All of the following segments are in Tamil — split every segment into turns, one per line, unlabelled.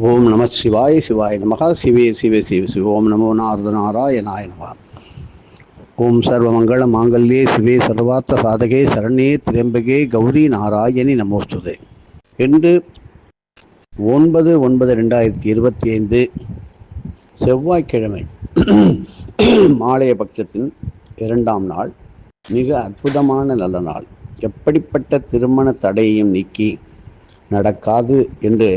ஓம் நம சிவாய சிவாய நமக. சிவே சிவே சிவ சிவ. ஓம் நமோ நாரதநாராயணாய நமகா. ஓம் சர்வமங்கள மாங்கல்யே சிவே சர்வார்த்த சாதகே சரண்யே திரம்பகே கௌரி நாராயணி நமோஸ்துதே. என்று ஒன்பது ஒன்பது ரெண்டாயிரத்தி இருபத்தி ஐந்து செவ்வாய்க்கிழமை மாலைய பட்சத்தின் இரண்டாம் நாள். மிக அற்புதமான நல்ல நாள். எப்படிப்பட்ட திருமண தடையையும் நீக்கி நடக்காது என்று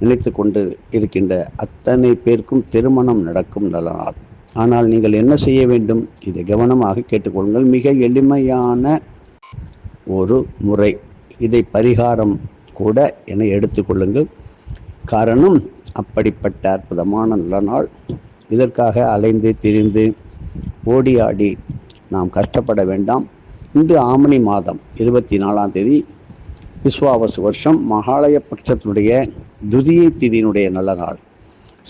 நினைத்து கொண்டு இருக்கின்ற அத்தனை பேருக்கும் திருமணம் நடக்கும் நல்ல. நாள் ஆனால் நீங்கள் என்ன செய்ய வேண்டும்? இதை கவனமாக கேட்டுக்கொள்ளுங்கள். மிக எளிமையான ஒரு முறை. இதை பரிகாரம் கூட என எடுத்துக்கொள்ளுங்கள் காரணம் அப்படிப்பட்ட அற்புதமான நல்ல. நாள் இதற்காக அலைந்து திரிந்து ஓடி ஆடி நாம் கஷ்டப்பட வேண்டாம். இன்று ஆமணி மாதம் இருபத்தி நாலாம் தேதி விஸ்வாவசு வருஷம். மகாலய பட்சத்தினுடைய துதியை திதியினுடைய நல்ல நாள்.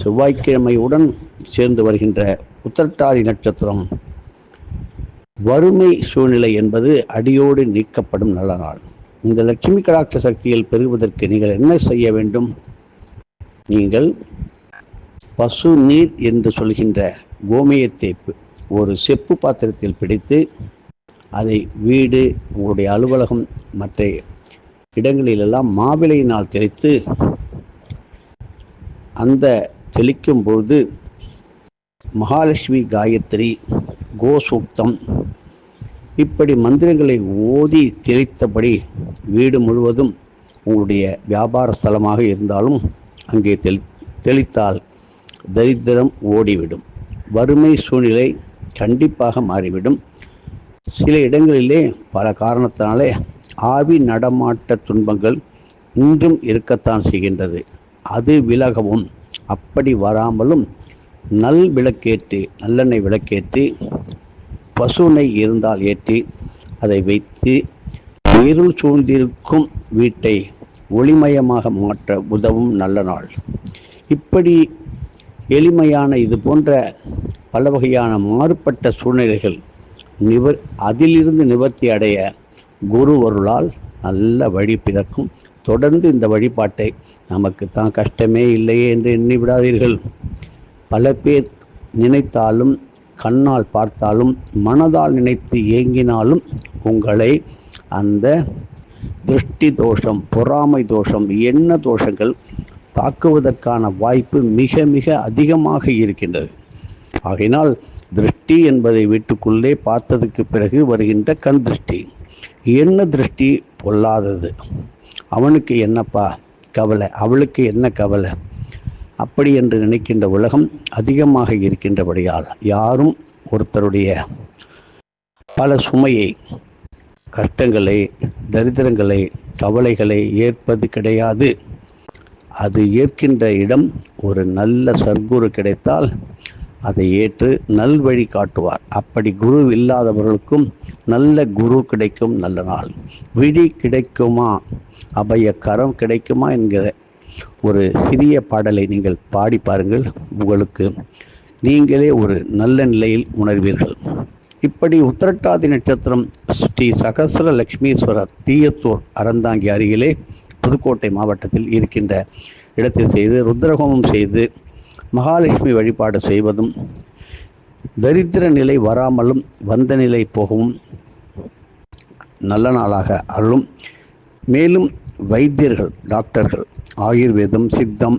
செவ்வாய்க்கிழமையுடன் சேர்ந்து வருகின்ற உத்தரட்டாதி நட்சத்திரம் வறுமை சூழ்நிலை என்பது அடியோடு நீக்கப்படும் நல்ல நாள். இந்த லட்சுமி கடாட்ச சக்தியில் பெறுவதற்கு நீங்கள் என்ன செய்ய வேண்டும்? நீங்கள் பசு நீர் என்று சொல்கின்ற கோமயத்தை ஒரு செப்பு பாத்திரத்தில் பிடித்து அதை வீடு உங்களுடைய அலுவலகம் மற்ற இடங்களிலெல்லாம் மாவிளையினால் தெளித்து அந்த தெளிக்கும் பொழுது மகாலட்சுமி காயத்ரி கோசூக்தம் இப்படி மந்திரங்களை ஓதி தெளித்தபடி வீடு முழுவதும் உங்களுடைய வியாபார ஸ்தலமாக இருந்தாலும் அங்கே தெளி தெளித்தால் தரித்திரம் ஓடிவிடும். வறுமை சூழ்நிலை கண்டிப்பாக மாறிவிடும். சில இடங்களிலே பல காரணத்தினாலே ஆவி நடமாட்ட துன்பங்கள் இன்றும் இருக்கத்தான் செய்கின்றது. அது விலகவும். அப்படி வராமலும் நல் விளக்கேற்றி நல்லெண்ணெய் விளக்கேற்றி பசுனை இருந்தால் ஏற்றி அதை வைத்து இருள் சூழ்ந்திருக்கும் வீட்டை ஒளிமயமாக மாற்ற உதவும் நல்ல நாள். இப்படி எளிமையான இது போன்ற பல வகையான மாறுபட்ட சூழ்நிலைகள் நிவர் அதிலிருந்து நிவர்த்தி அடைய குரு அருளால் நல்ல வழி பிறக்கும். தொடர்ந்து இந்த வழிபாட்டை நமக்கு தான் கஷ்டமே இல்லையே என்று எண்ணி விடாதீர்கள் பல பேர் நினைத்தாலும் கண்ணால் பார்த்தாலும் மனதால் நினைத்து ஏங்கினாலும் உங்களை அந்த திருஷ்டி தோஷம் பொறாமை தோஷம் எண்ண தோஷங்கள் தாக்குவதற்கான வாய்ப்பு மிக மிக அதிகமாக இருக்கின்றது. ஆகையினால் திருஷ்டி என்பதை வீட்டுக்குள்ளே பார்த்ததுக்கு பிறகு வருகின்ற கண் திருஷ்டி. என்ன திருஷ்டி பொல்லாதது. அவனுக்கு என்னப்பா கவலை? அவளுக்கு என்ன கவலை? அப்படி என்று நினைக்கின்ற உலகம் அதிகமாக இருக்கின்றபடியால் யாரும் ஒருத்தருடைய பல சுமையை கஷ்டங்களை தரித்திரங்களை கவலைகளை ஏற்பது கிடையாது. அது ஏற்கின்ற இடம் ஒரு நல்ல சர்க்குரு கிடைத்தால் அதை ஏற்று நல்வழி காட்டுவார். அப்படி குரு இல்லாதவர்களுக்கும் நல்ல குரு கிடைக்கும் நல்ல நாள். விழி கிடைக்குமா? அபய கரம் கிடைக்குமா என்கிற ஒரு சிறிய பாடலை நீங்கள் பாடி பாருங்கள். உங்களுக்கு நீங்களே ஒரு நல்ல நிலையில் உணர்வீர்கள். இப்படி உத்திரட்டாதி நட்சத்திரம் ஸ்ரீ சகசர லக்ஷ்மீஸ்வரர் தீயத்தூர் அறந்தாங்கி அருகிலே புதுக்கோட்டை மாவட்டத்தில் இருக்கின்ற இடத்தில் செய்து ருத்ரஹோமம் செய்து மகாலட்சுமி வழிபாடு செய்வதும் தரித்திர நிலை வராமலும் வந்த நிலை போகவும் நல்ல நாளாக அருளும். மேலும் வைத்தியர்கள் டாக்டர்கள் ஆயுர்வேதம் சித்தம்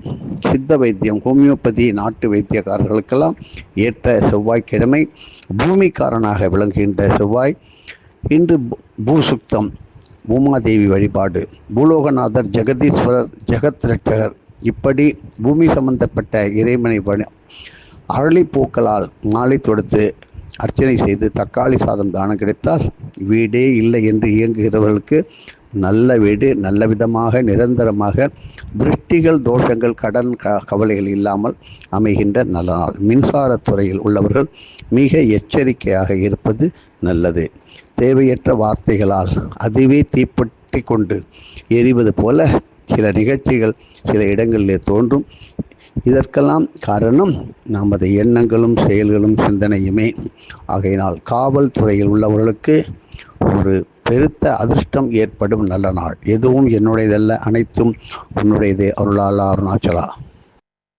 சித்த வைத்தியம் ஹோமியோபதி நாட்டு வைத்தியக்காரர்களுக்கெல்லாம் ஏற்ற செவ்வாய்க்கிழமை பூமிக்காரனாக விளங்குகின்ற செவ்வாய். இன்று பூசுக்தம் பூமாதேவி வழிபாடு பூலோகநாதர் ஜெகதீஸ்வரர் ஜெகத் ரட்சகர் இப்படி பூமி சம்பந்தப்பட்ட இறைமனை பணி அரளிப்பூக்களால் மாலை தொடுத்து அர்ச்சனை செய்து தக்காளி சாதம் தானம் கிடைத்தால் வீடே இல்லை என்று இயங்குகிறவர்களுக்கு நல்ல வீடு நல்ல விதமாக நிரந்தரமாக திருஷ்டிகள் தோஷங்கள் கடன் க கவலைகள் இல்லாமல் அமைகின்ற நல்ல நாள். மின்சாரத்துறையில் உள்ளவர்கள் மிக எச்சரிக்கையாக இருப்பது நல்லது. தேவையற்ற வார்த்தைகளால் அதுவே தீப்பற்றி கொண்டு எரிவது போல சில நிகழ்ச்சிகள் சில இடங்களிலே தோன்றும். இதற்கெல்லாம் காரணம் நமது எண்ணங்களும் செயல்களும் சிந்தனையுமே. ஆகையினால் காவல்துறையில் உள்ளவர்களுக்கு ஒரு பெருத்த அதிர்ஷ்டம் ஏற்படும் நல்ல நாள். எதுவும் என்னுடையதல்ல அனைத்தும் உன்னுடையதே அருளாலா அருணாச்சலா.